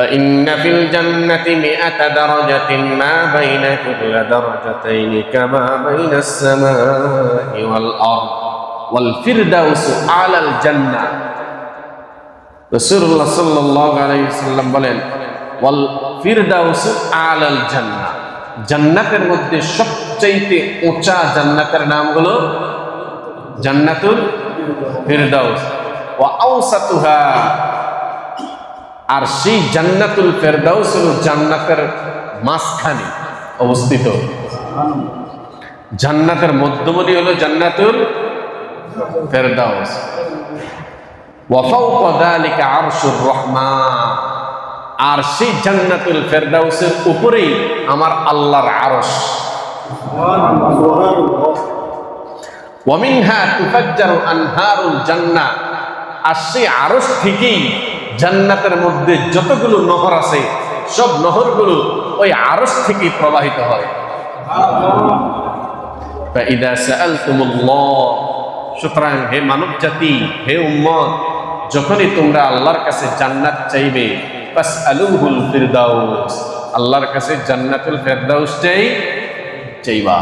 فإن في الجنة مئة درجة ما بين كل درجتين كما بين السماء والأرض والفردوس على الجنة رسول الله صلى الله عليه وسلم বলেন والفردوس على الجنة জান্নাতের মধ্যে সবচাইতে উঁচা জান্নাতের নাম হলো জান্নাতুল ফিরদাউস ওয়া আওসাতুহা আর সেই জান্নাতুল ফেরদাউস হল জান্নাতের মাঝখানে অবস্থিত। জান্নাতের মধ্যমণি হলো জান্নাতুল ফেরদাউস। রহমান। আর সেই জান্নাতুল ফেরদাউসের উপরেই আমার আল্লাহর আরশ। ওয়ামিনহা তুফাজ্জারু আনহারুল জান্নাহ। আর সেই আরশ থেকেই জান্নাতের মধ্যে যতগুলো নহর আছে সব নহরগুলো ওই আরশ থেকেই প্রবাহিত হয় فإذا سألتم الله সুতরাং হে মানব জাতি হে উম্মত যখনই তোমরা আল্লাহর কাছে জান্নাত চাইবে বাস আলুহুল ফিরদাউস আল্লাহর কাছে জান্নাতুল ফেরদাউস চাই চাইবা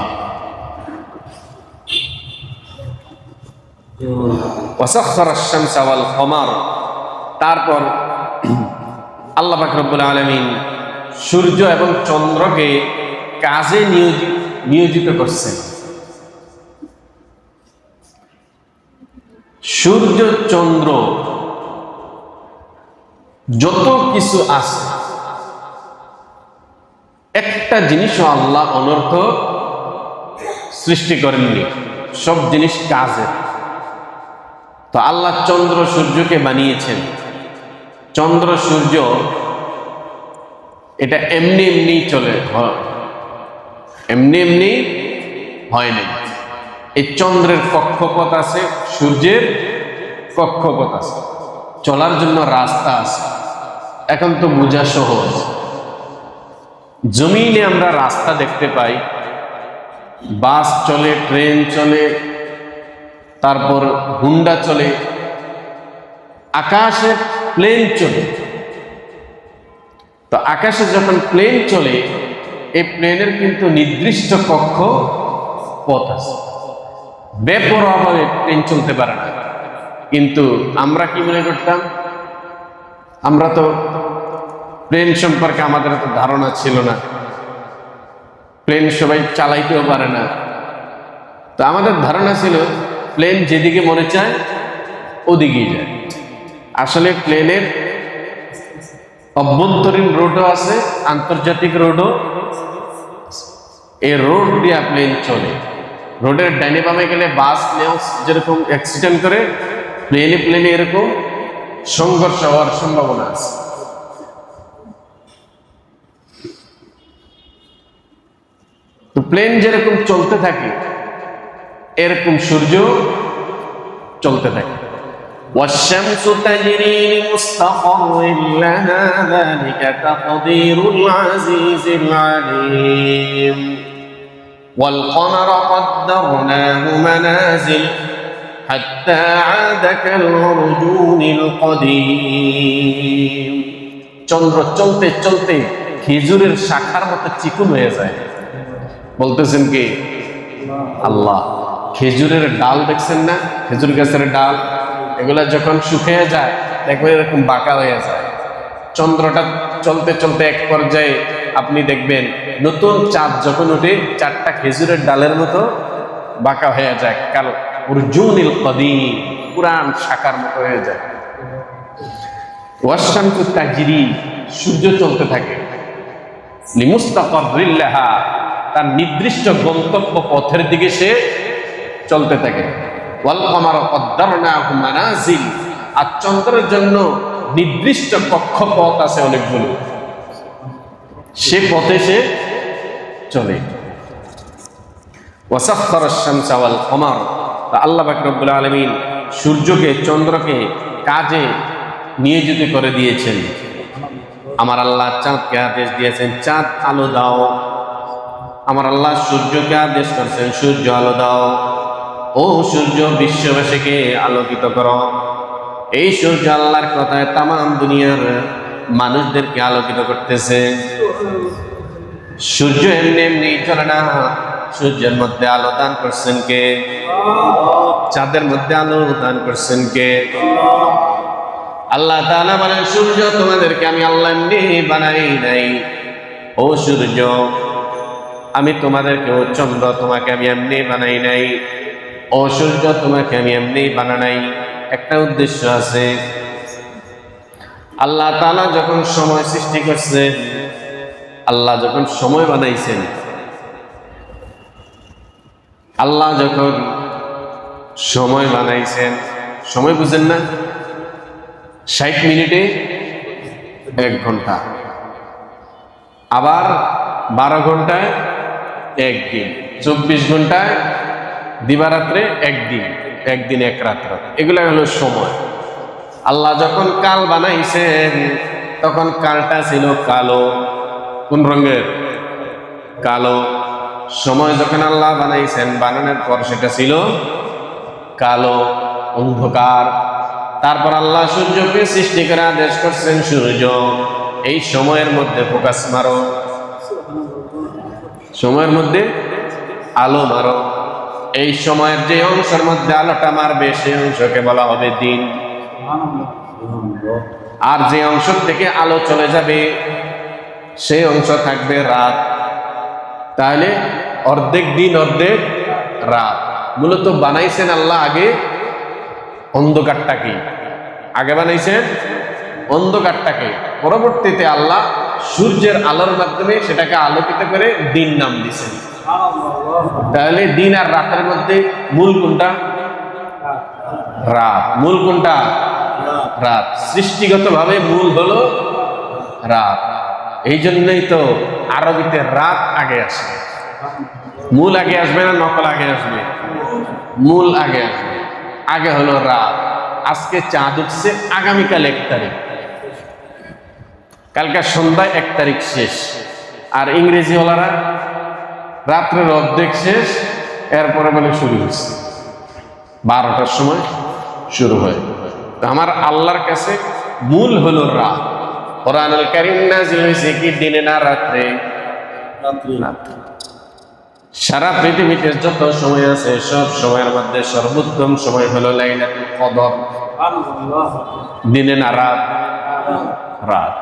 ওয়াসাখখার আশ-শামস ওয়াল কমার তারপর আল্লাহ পাক রব্বুল আলামিন সূর্য এবং চন্দ্রকে কাজে নিয়োজিত করছেন। সূর্য, চন্দ্র যত কিছু আছে, একটা জিনিসও আল্লাহ অনর্থ সৃষ্টি করেননি। সব জিনিস কাজের। তো আল্লাহ চন্দ্র সূর্যকে বানিয়েছেন। চন্দ্র, সূর্য, এটা এমনি এমনি চলে এমনি এমনি হয়নি এই চন্দ্রের কক্ষপথ আছে, সূর্যের কক্ষপথ আছে। চলার জন্য রাস্তা আছে। এখন তো বোঝা সহজ। জমিনে আমরা রাস্তা দেখতে পাই। বাস চলে, ট্রেন চলে, তারপর হুন্ডা চলে। আকাশে প্লেন চলে। তো আকাশে যখন প্লেন চলে, এই প্লেনের কিন্তু নির্দিষ্ট কক্ষ পথ আছে। বেপরোয়াভাবে প্লেন চলতে পারে না। কিন্তু আমরা কি মনে করতাম? আমরা তো প্লেন সম্পর্কে আমাদের এত ধারণা ছিল না। প্লেন সবাই চালাইতেও পারে না। তো আমাদের ধারণা ছিল প্লেন যেদিকে মনে চায়, ওদিকেই যায়। আসলে প্লেনের অভ্যন্তরীণ রোডও আছে, আন্তর্জাতিক রোডও এই রোড দিয়ে প্লেন চলে। রোডের ডাইনে বামে গেলে বাস প্লেন যেরকম অ্যাক্সিডেন্ট করে প্লেনে প্লেনে এরকম সংঘর্ষ হওয়ার সম্ভাবনা আছে। তো প্লেন যেরকম চলতে থাকে, এরকম সূর্য চলতে থাকে। والشمس تجري لمستقر لها ذلك تقدير العزيز العليم والقمر قدرناه منازل حتى عاد كالعرجون القديم চন্দ্র চলতে চলতে খেজুরের শাখার মতো চিকুন হয়ে যায় বলতেছেন কি আল্লাহ খেজুরের ডাল দেখছেন না খেজুর গাছের ডাল এগুলা যখন শুকিয়ে যায়, দেখবেন এরকম বাঁকা হয়ে যায়। চন্দ্রটা চলতে চলতে এক পর্যায়ে আপনি দেখবেন নতুন চাঁদ যখন উঠে চারটা খেজুরের ডালের মতো বাঁকা হয়ে যায়। কাল উর্জুনিল কদিম পুরান শাখার মতো হয়ে যায়। ওয়াশান্তু সূর্য চলতে থাকে। লিমুস্তাকরিল্লাহা, তার নির্দিষ্ট গন্তব্য পথের দিকে সে চলতে থাকে। আর চন্দ্রের জন্য নির্দিষ্ট কক্ষপথ আছে অনেকগুলো। সে পথে সে চলে। ওয়াসাখখার আশ-শামসা ওয়াল কমার। আল্লাহ রব্বুল সূর্যকে, চন্দ্রকে কাজে নিয়োজিত করে দিয়েছেন। আমার আল্লাহ চাঁদকে আদেশ দিয়েছেন, চাঁদ আলো দাও। আমার আল্লাহ সূর্যকে আদেশ করছেন, সূর্য আলো দাও। ও সূর্য বিশ্ববাসীকে আলোকিত করো। এই সূর্য আল্লাহর কথায় তাম দুনিয়ার মানুষদেরকে আলোকিত করতেছে। সূর্য এমনি এমনি চলে না। সূর্যের মধ্যে আলো দান করছেন কে? চাঁদের মধ্যে আলো দান করছেন কে? আল্লাহ তাআলা বলেন, সূর্য তোমাদেরকে আমি আল্লাহ এমনি বানাই নাই। ও সূর্য, আমি তোমাদেরকে ও চন্দ্র তোমাকে আমি এমনি বানাই নাই। ও তোমাকে আমি এমনি বানানাই একটা উদ্দেশ্য আছে। আল্লাহ তাআলা যখন সময় সৃষ্টি করছে, আল্লাহ যখন সময় বানাইছেন, আল্লাহ যখন সময় বানাইছেন, সময় বুঝেন না? ষাট মিনিটে এক ঘণ্টা। আবার বারো ঘন্টায় একদিন চব্বিশ ঘন্টায় দিবারাত্রে একদিন একদিন এক রাত্র। এগুলো হলো সময়। আল্লাহ যখন কাল বানাইছেন, তখন কালটা ছিল কালো। কোন রঙের? কালো। সময় যখন আল্লাহ বানাইছেন, বানানোর পর সেটা ছিল কালো, অন্ধকার। তারপর আল্লাহ সূর্যকে সৃষ্টি করে আদেশ করছেন, সূর্য, এই সময়ের মধ্যে ফোকাস মারো। সময়ের মধ্যে আলো মারো। এই সময়ের যে অংশের মধ্যে আলোটা মারবে, সেই অংশকে বলা হবে দিন। আর যে অংশ থেকে আলো চলে যাবে, সেই অংশ থাকবে রাত। তাহলে অর্ধেক দিন, অর্ধেক রাত। মূলত বানাইছেন আল্লাহ আগে অন্ধকারটাকে আগে বানাইছেন অন্ধকারটাকে পরবর্তীতে আল্লাহ সূর্যের আলোর মাধ্যমে সেটাকে আলোকিত করে দিন নাম দিছেন। তাহলে দিন আর রাতের মধ্যে মূল কোনটা? রাত। মূল কোনটা? রাত। সৃষ্টিগতভাবে মূল হলো রাত। এই জন্যই তো আরবিতে রাত আগে আসে। মূল আগে আসবে না নকল আগে আসবে? মূল আগে আসবে। আগে হলো রাত। আজকে চাঁদ উঠছে আগামীকাল এক তারিখ। কালকে সন্ধ্যায় এক তারিখ শেষ। আর ইংরেজি ওলারা রাত্রের অর্ধেক শেষ এরপরে বলে শুরু হয়েছে। বারোটার সময় শুরু হয়। তো আমার আল্লাহর কাছে মূল হলো রাত। কোরআনুল কারীম নাজিল হয়েছে কি দিনে না রাত্রে? রাত্রে। সারা পৃথিবীতে যত সময় আছে সব সময়ের মধ্যে সর্বোত্তম সময় হলো লাইলাতুল কদর। দিনে না রাত? রাত।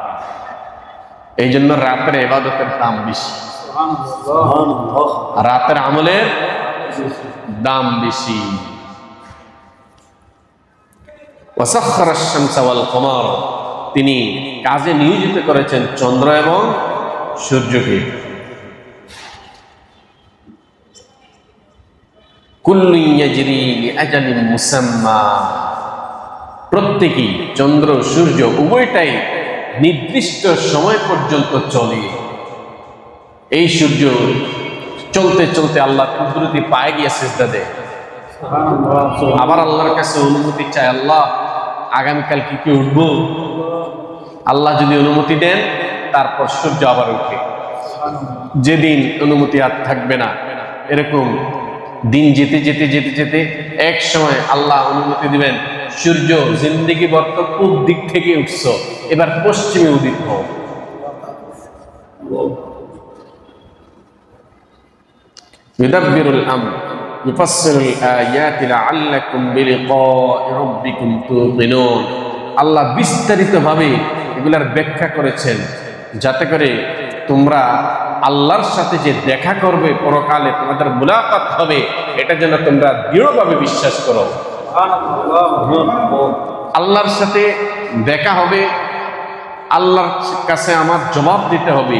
এই জন্য রাত্রে এবাদতের দাম বেশি। রাতের আমলের দাম বেশি। তিনি কাজে নিয়োজিত করেছেন চন্দ্র এবং সূর্যকে। প্রত্যেকেই চন্দ্র, সূর্য উভয়টাই নির্দিষ্ট সময় পর্যন্ত চলে। এই সূর্য চলতে চলতে আল্লাহ কুদরতি পায়ে গিয়ে সেজদা দেয়। আবার আল্লাহর কাছে অনুমতি চায়, আল্লাহ, আগামীকাল কি কি উঠবো? আল্লাহ যদি অনুমতি দেন, তারপর সূর্য আবার উঠে। যেদিন অনুমতি আর থাকবে না, এরকম দিন যেতে যেতে যেতে যেতে এক সময় আল্লাহ অনুমতি দিবেন, সূর্য জিন্দিগি বর্ত দিক থেকে উঠছ, এবার পশ্চিমে উদিত হও। ইউদাব্বিরুল আমর ইউফাসসিরুল আয়াতি লাআল্লাকুম বিলিকাই রাব্বিকুম তুকিনুন আল্লাহ বিস্তারিতভাবে এগুলার ব্যাখ্যা করেছেন যাতে করে তোমরা আল্লাহর সাথে যে দেখা করবে পরকালে তোমাদের মুলাকাত হবে, এটা যেন তোমরা দৃঢ়ভাবে বিশ্বাস করো। আল্লাহর সাথে দেখা হবে, আল্লাহর কাছে আমার জবাব দিতে হবে।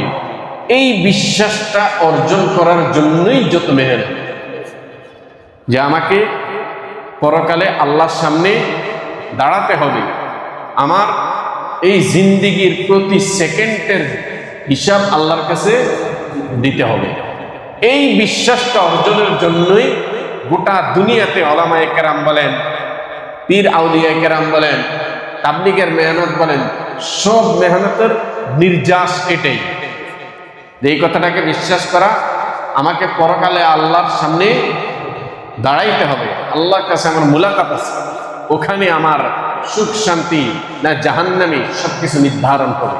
এই বিশ্বাসটা অর্জন করার জন্যই যত মেহনত। যে আমাকে পরকালে আল্লাহর সামনে দাঁড়াতে হবে, আমার এই জিন্দিগির প্রতি সেকেন্ডের হিসাব আল্লাহর কাছে দিতে হবে। এই বিশ্বাসটা অর্জনের জন্যই গোটা দুনিয়াতে অলামায় কেরাম বলেন, পীর আউলিয়া কেরাম বলেন, তাবলিগের মেহনত বলেন, সব মেহনতের নির্যাস এটাই। যে এই কথাটাকে বিশ্বাস করা, আমাকে পরকালে আল্লাহর সামনে দাঁড়াইতে হবে। আল্লাহর কাছে আমার মুলাকাত আছে। ওখানে আমার সুখ, শান্তি, না জাহান্নামি, সবকিছু নির্ধারণ করে